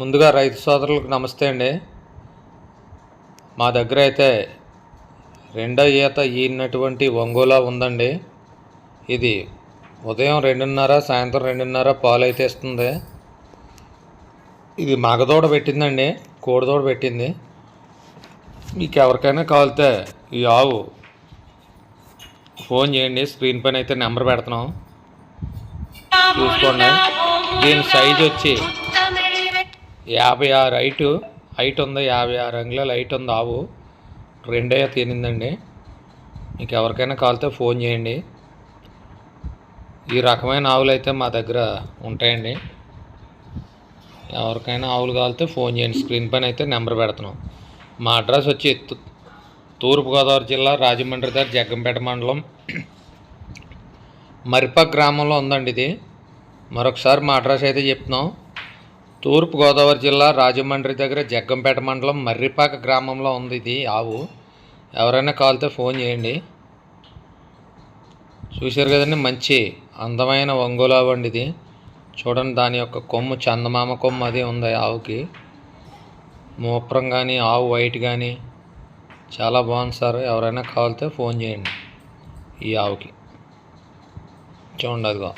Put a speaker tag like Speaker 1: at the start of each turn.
Speaker 1: ముందుగా రైతు సోదరులకు నమస్తే అండి. మా దగ్గర అయితే రెండో ఈత ఈనటువంటి ఒంగోలా ఉందండి. ఇది ఉదయం రెండున్నర సాయంత్రం రెండున్నర పాలు అయితే ఇస్తుంది. ఇది మగదోడ పెట్టిందండి కోడిదోడ పెట్టింది. మీకు ఎవరికైనా కావాలితే ఈ ఆవు ఫోన్ చేయండి స్క్రీన్ పైన అయితే నెంబర్ పెడుతున్నాం. చూసుకోండి. దీని సైజ్ వచ్చి యాభై ఆరు హైటు హైట్ ఉంది యాభై ఆరు అంగుళాల హైట్ ఉంది ఆవు. రెండే తినిందండి. మీకు ఎవరికైనా కాల్తే ఫోన్ చేయండి. ఈ రకమైన ఆవులు అయితే మా దగ్గర ఉంటాయండి. ఎవరికైనా ఆవులు కాలితే ఫోన్ చేయండి. స్క్రీన్ పైన అయితే నెంబర్ పెడుతున్నాం. మా అడ్రస్ వచ్చి తూర్పుగోదావరి జిల్లా రాజమండ్రి దగ్గర జగ్గంపేట మండలం. మరిపా గ్రామంలో ఉందండి ఇది. మరొకసారి మా అడ్రస్ అయితే చెప్తున్నాం. తూర్పుగోదావరి జిల్లా రాజమండ్రి దగ్గర జగ్గంపేట మండలం మర్రిపాక గ్రామంలో ఉంది ఇది ఆవు. ఎవరైనా కాల్తే ఫోన్ చేయండి. చూశారు కదండి మంచి అందమైన ఒంగోలు ఆవు అండి ఇది. చూడండి దాని యొక్క కొమ్ము చందమామ కొమ్ము అది ఉంది ఆవుకి. మూప్రం కానీ ఆవు వైట్ కానీ చాలా బాగుంది సార్. ఎవరైనా కావాలితే ఫోన్ చేయండి ఈ ఆవుకి. చూడండి అదిగో.